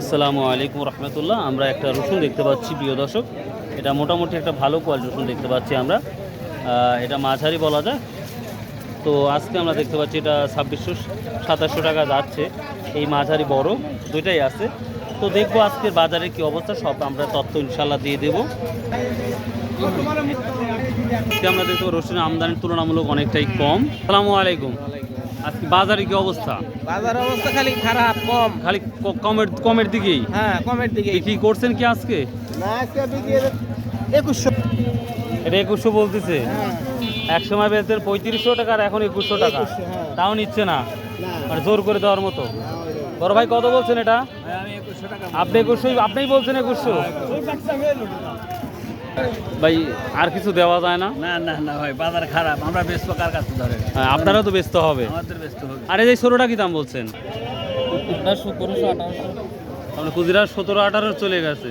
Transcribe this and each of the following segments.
আসসালামু আলাইকুম রহমতুল্লাহ। আমরা একটা রসুন দেখতে পাচ্ছি, প্রিয় দর্শক। এটা মোটামুটি একটা ভালো কোয়ালিটি রসুন দেখতে পাচ্ছি আমরা। এটা মাঝারি বলা যায়। তো আজকে আমরা দেখতে পাচ্ছি এটা ছাব্বিশশো সাতাশশো টাকা যাচ্ছে। এই মাঝারি বড়, দুইটাই আছে। তো দেখব আজকের বাজারের কি অবস্থা, সব আমরা তথ্য ইনশাল্লাহ দিয়ে দেবো। আমরা দেখব রসুনের আমদানির তুলনামূলক অনেকটাই কম। আসসালামু আলাইকুম। আজকে বাজারে কি অবস্থা? বাজার অবস্থা খালি খারাপ কম। খালি কমের কমের দিকেই? হ্যাঁ কমের দিকে বিক্রি করছেন কি আজকে? না আজকে বিক্রি একুশশো। এটা একুশশো বলতেছে। হ্যাঁ। এক সময় বেচতেন পঁয়ত্রিশশো টাকা আর এখন একুশশো টাকা। 2100, হ্যাঁ। তাও নিচ্ছে না। মানে জোর করে দেওয়ার মতো। বড় ভাই কত বলছেন এটা? একুশশো আপনি একুশশো আপনিই বলছেন একুশশো? ভাই আর কিছু দেওয়া যায় না? না না না ভাই বাজার খারাপ। আমরা বেচবো কার কাছে ধরে হ্যাঁ, তো ব্যস্ত হবে। আমাদের ব্যস্ত হবে। আর এই যে ষোলোটা কি দাম বলছেন? আপনার খুচরা সতেরো আঠারো চলে গেছে।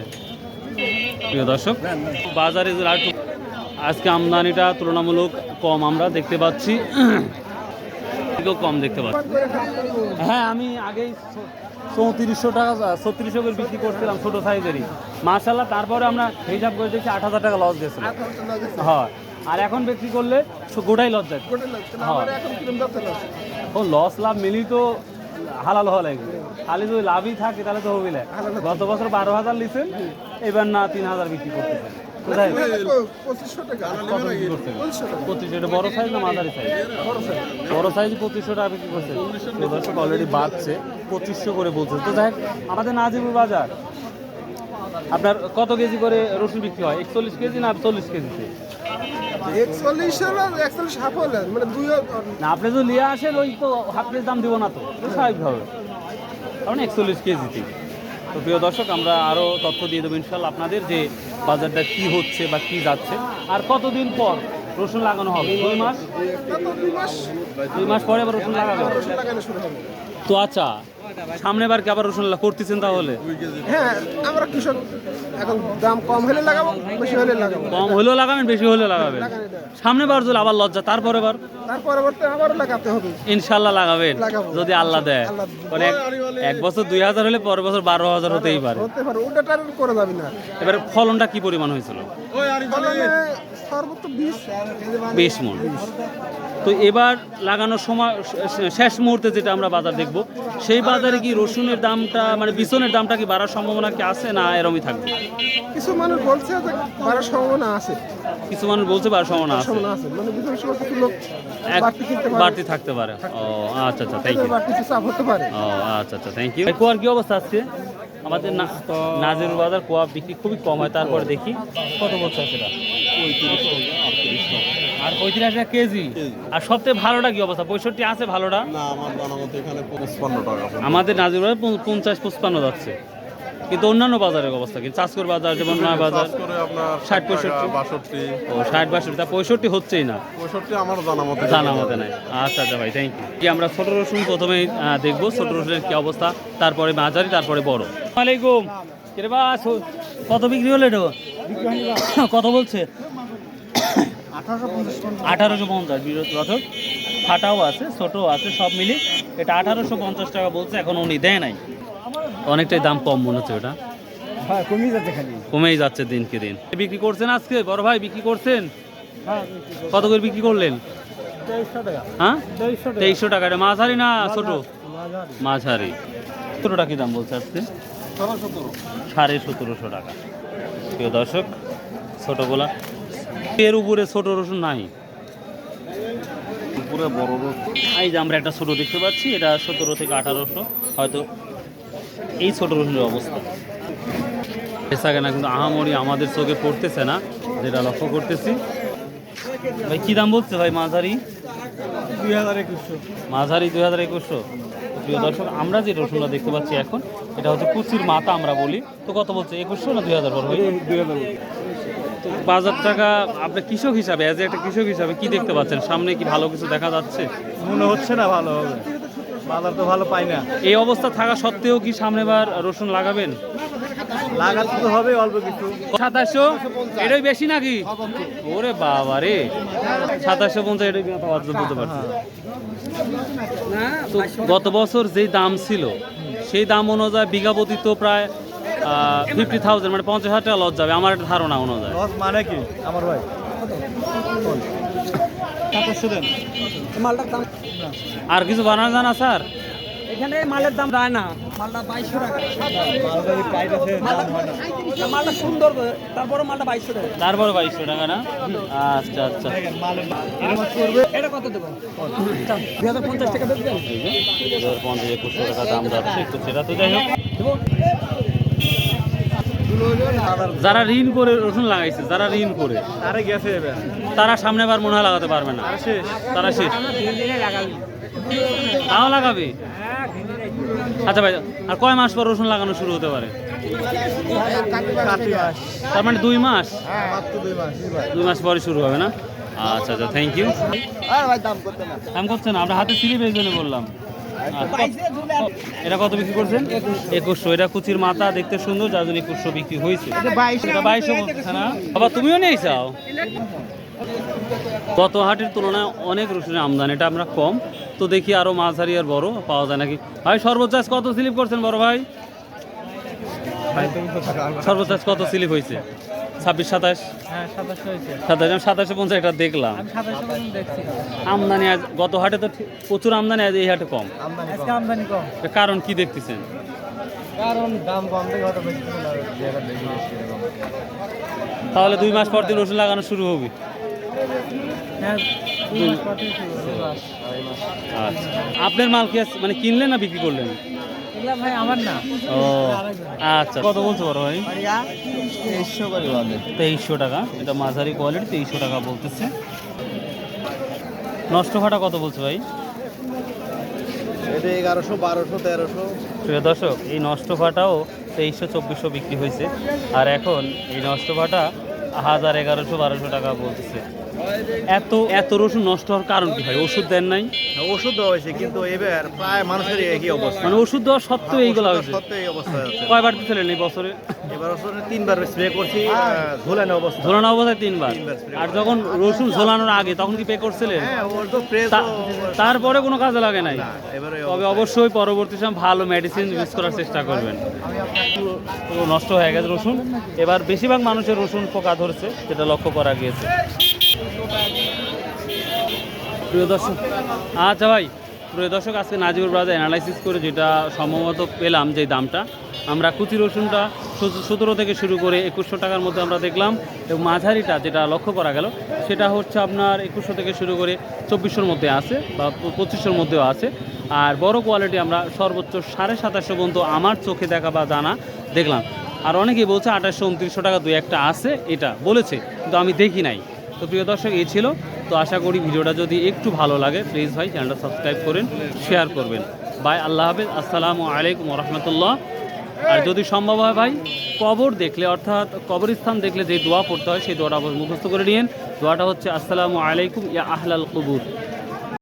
প্রিয় দর্শক বাজারে যে আজকে আমদানিটা তুলনামূলক কম আমরা দেখতে পাচ্ছি। থেকেও কম দেখতে পাচ্ছি। হ্যাঁ আমি আগেই চৌত্রিশশো টাকা ছত্রিশশো করে বিক্রি করছিলাম ছোটো সাইজেরই। মার্শাল্লাহ তারপরে আমরা হিসাব করে দেখছি আট হাজার টাকা লস গেছিল। হয়। আর এখন বিক্রি করলে গোটাই লস যায়। হয়। ও লস লাভ মিলি তো হালাল হওয়া লাগবে। খালি যদি লাভই থাকে তাহলে তো হবে গত বছর বারো হাজার লিছেন এবার না তিন হাজার বিক্রি করতেছেন কোথায়? কত বিক্রি পঁচিশশো এটা বড় সাইজ না মাঝারি সাইজ বড় সাইজ পঁচিশশো টাকা বিক্রি করছেন দর্শক অলরেডি বাড়ছে পঁচিশশো করে তো যাই আমাদের নাজিবুর বাজার। আপনার কত কেজি করে রসুন বিক্রি হয়? একচল্লিশ কেজি না চল্লিশ কেজিতে? মানে আপনি যদি নিয়ে আসেন ওই তো হাফ কেজি দাম দিব না তো। তো স্বাভাবিক হবে কারণ একচল্লিশ কেজিতে। তো প্রিয় দর্শক আমরা আরও তথ্য দিয়ে দেবো ইনশাল্লাহ আপনাদের যে বাজারটা কি হচ্ছে বা কি যাচ্ছে। আর কতদিন পর রসুন লাগানো হবে? দুই মাস? দুই মাস। পরে আবার রসুন লাগাবে লাগানো হবে। তো আচ্ছা সামনে বার কি আবার রসুন করতেছেন তাহলে? হ্যাঁ আমরা কৃষক এখন দাম কম হলে লাগাবো বেশি হলে লাগাবো। কম হলেও লাগাবেন বেশি হলেও লাগাবেন। সামনে বার যদি আবার লজ্জা তারপরে বার তার পরবর্তী আবারও লাগাতে হবে। ইনশাল্লাহ লাগাবেন যদি আল্লাহ দেয়। এক- বছর দুই হাজার হলে পরের বছর বারো হাজার হতেই পারে। হতে পারে ওটা আর করে যাবে না। এবারে ফলনটা কি পরিমাণ হয়েছিল? সর্বোচ্চ বিশ। বেশ মন। তো এবার লাগানোর সময় শেষ মুহূর্তে যেটা আমরা বাজার দেখব সেই বাজারে কি রসুনের দামটা মানে বিছনের দামটা কি বাড়ার সম্ভাবনা কি আছে না এরমই থাকবে? কিছু মানুষ বলছে বাড়ার সম্ভাবনা আছে। কিছু মানুষ বলছে বাড়ার সম্ভাবনা আছে। মানে কিছু লোক বাড়তি থাকতে পারে। ও আচ্ছা আচ্ছা থ্যাংক ইউ চাপ হতে পারে। ও আচ্ছা আচ্ছা থ্যাংক ইউ কুয়ার কি অবস্থা আজকে? আমাদের নাজির বাজার কোয়া বিক্রি খুবই কম হয় তারপরে দেখি। কত বলছে সেটা? আর পঁয়ত্রিশ টাকা কেজি? আর সবথেকে ভালোটা কি অবস্থা? পঁয়ষট্টি আছে ভালোটা? না আমার জানা মতো এখানে পঁচপান্ন টাকা আমাদের নাজির বাজার পঞ্চাশ পঁচপান্ন যাচ্ছে। কিন্তু অন্যান্য বাজারের অবস্থা কিন্তু চাষকর বাজার যেমন নয় বাজার চাষ করে আপনার ষাট, পঁয়ষট্টি। বাষট্টি। ও ষাট বাষট্টি। তা পঁয়ষট্টি হচ্ছেই না। পঁয়ষট্টি আমার জানা মতো জানা মতে নাই। আচ্ছা আচ্ছা ভাই থ্যাংক ইউ কি আমরা ছোট রসুন প্রথমেই দেখব। ছোট রসুনের কি অবস্থা তারপরে মাঝারি তারপরে বড়। ওয়ালাইকুম কিরে বা কত বিক্রি হলো এটা? কত বলছে? আঠারোশো পঞ্চাশ। বিরোধ রথক। ফাটাও আছে ছোটও আছে সব মিলে এটা আঠারোশো পঞ্চাশ টাকা বলছে এখন উনি দেয় নাই। অনেকটাই দাম কম মনে হচ্ছে ওটা। হ্যাঁ যাচ্ছে খালি। কমেই যাচ্ছে দিনকে দিন। বিক্রি করছেন আজকে? বড় ভাই বিক্রি করছেন? কত করে বিক্রি করলেন? হ্যাঁ? তেইশশো টাকা। এটা মাঝারি না ছোট? মাঝারি। সতেরোটা কি দাম বলছে আজকে? সাড়ে সতেরোশো টাকা। প্রিয় দর্শক ছোটগুলা এর উপরে ছোট রসুন নাই। পুরো বড় রোড এই যে আমরা একটা ছোট দেখতে পাচ্ছি এটা সতেরো থেকে আঠারোশো। হয়তো এই ছোট রসুনের অবস্থা। পেশাকে না কিন্তু আহামরি আমাদের চোখে পড়তেছে না যেটা লক্ষ্য করতেছি। ভাই কি দাম বলছে ভাই মাঝারি? দুই হাজার একুশশো। মাঝারি দুই হাজার একুশশো। প্রিয় দর্শক আমরা যে রসুনটা দেখতে পাচ্ছি এখন এটা হচ্ছে কুচির মাথা আমরা বলি। তো কত বলছে একুশশো না দুই হাজার বড় ভাই? দুই হাজার বাজার টাকা আপনি কৃষক হিসাবে অ্যাজ একটা কৃষক হিসাবে কি দেখতে পাচ্ছেন? সামনে কি ভালো কিছু দেখা যাচ্ছে? মনে হচ্ছে না ভালো হবে। বাজার তো ভালো পাই না। এই অবস্থা থাকা সত্ত্বেও কি সামনেবার রসুন লাগাবেন? লাগাতে তো হবে অল্প কিছু। সাতাশশো? এটাই বেশি নাকি? ওরে বাবা রে। সাতাশশো পঞ্চাশ এটাই বুঝতে পারছি। গত বছর যেই দাম ছিল সেই দাম অনুযায়ী বিঘা প্রতি তো প্রায় ফিফটি থাউজেন্ড মানে পঞ্চাশ হাজার টাকা লস যাবে। আমার একটা ধারণা অনুযায়ী। লস মানে কি? আমার ভাই। মালটার আর কিছু বানানো জানা স্যার? এখানে মালের দাম যায় না। মালটা বাইশশো টাকা। মালটা সুন্দর তারপরে মালটা বাইশশো টাকা। তারপরে বাইশশো টাকা না? আচ্ছা আচ্ছা। এটা কত দেবো? দুই হাজার পঞ্চাশ টাকা দেবেন দু হাজার পঞ্চাশ একুশশো টাকা দাম যাচ্ছে একটু সেটা তো যাই হোক। যারা ঋণ করে রসুন লাগাইছে যারা ঋণ করে আরে গেছে তারা সামনে বার মনে হয় লাগাতে পারবে না। শেষ। তারা শেষ। তাও লাগাবে? আচ্ছা ভাই আর কয় মাস পর রসুন লাগানো শুরু হতে পারে? তার মানে দুই মাস? দুই মাস পরে শুরু হবে না? আচ্ছা আচ্ছা থ্যাংক ইউ আর দাম করতে না। করছেন আমরা হাতে সিলিপ এই বললাম। এটা কত বিক্রি করছেন? একুশশো। এটা কুচির মাথা দেখতে সুন্দর যার জন্য একুশশো বিক্রি হয়েছে। বাইশশো। তুমিও নিয়ে চাও গত হাটের তুলনায় অনেক রসুনের আমদানি এটা আমরা কম। তো দেখি আরও মাঝারি আর বড় পাওয়া যায় নাকি? ভাই সর্বোচ্চ কত স্লিপ করছেন বড় ভাই? সর্বোচ্চ কত স্লিপ হয়েছে? ছাব্বিশ সাতাশ? হ্যাঁ সাতাশ আমি সাতাশে পঞ্চাশ এটা দেখলাম। আমদানি আজ গত হাটে তো প্রচুর আমদানি আজ এই হাটে কম। আমদানি কম। কারণ কি দেখতেছেন? কারণ দাম কম। তাহলে দুই মাস পর দিন রসুন লাগানো শুরু হবে। হ্যাঁ দুই মাস পর থেকে শুরু, দুই মাস, আড়াই মাস। আচ্ছা। আপনার মাল কি মানে কিনলেন না বিক্রি করলেন? ভাই আমার না। ও আচ্ছা। কত বলছো বড় ভাই? তেইশশো করে বলে। তেইশশো টাকা। এটা মাঝারি কোয়ালিটি তেইশশো টাকা বলতেছে। নষ্ট ফাটা কত বলছো ভাই? এটা এগারোশো বারোশো তেরোশো। প্রিয় দর্শক এই নষ্ট ফাটাও তেইশশো চব্বিশশো বিক্রি হয়েছে। আর এখন এই নষ্ট ফাটা হাজার এগারোশো বারোশো টাকা বলতেছে। এত এত রসুন নষ্ট হওয়ার কারণ কি ভাই? ওষুধ দেন নাই? ওষুধ দেওয়া হয়েছে কিন্তু এবার প্রায় মানুষের একই অবস্থা। মানে ওষুধ দেওয়া সত্ত্বেও এইগুলো হয়েছে। সত্যি এই অবস্থা কয়বার দিচ্ছিলেন এই বছরে? এবার আসলে তিনবার স্প্রে করছি ঝোলানো অবস্থা। ঝোলানো অবস্থায় তিনবার। আর যখন রসুন ঝোলানোর আগে তখন কি পে করছিলেন? হ্যাঁ ওর তো প্রেস তারপরে কোনো কাজে লাগে নাই। তবে অবশ্যই পরবর্তী সময় ভালো মেডিসিন ইউজ করার চেষ্টা করবেন। নষ্ট হয়ে গেছে রসুন। এবার বেশিরভাগ মানুষের রসুন পোকা ধরছে, যেটা লক্ষ্য করা গিয়েছে। প্রিয় দর্শক আচ্ছা ভাই, প্রিয় দর্শক, আজকে নাজিবুর ব্রাদার অ্যানালাইসিস করে যেটা সম্ভবত পেলাম যে দামটা, আমরা কুচি রসুনটা সতেরো থেকে শুরু করে একুশশো টাকার মধ্যে আমরা দেখলাম এবং মাঝারিটা যেটা লক্ষ্য করা গেল, সেটা হচ্ছে আপনার একুশশো থেকে শুরু করে চব্বিশশোর মধ্যে আছে বা পঁচিশশোর মধ্যেও আছে। আর বড় কোয়ালিটি আমরা সর্বোচ্চ সাড়ে সাতাশশো পর্যন্ত আমার চোখে দেখা বা জানা দেখলাম। আর অনেকেই বলছে আঠাশশো উনত্রিশশো টাকা দুই একটা আছে, এটা বলেছে, কিন্তু আমি দেখি নাই। তো প্রিয় দর্শক, এই ছিল। তো আশা করি ভিডিওটা যদি একটু ভালো লাগে প্লিজ ভাই চ্যানেলটা সাবস্ক্রাইব করেন শেয়ার করবেন। বাই আল্লাহ হাফেজ। আসসালামু আলাইকুম রহমতুল্লাহ। আর যদি সম্ভব হয় ভাই, কবর দেখলে, অর্থাৎ কবরস্থান দেখলে যে দোয়া পড়তে হয়, সেই দোয়াটা মুখস্থ করে নিন দোয়াটা হচ্ছে, আসসালামু আলাইকুম ইয়া আহলাল কবুর।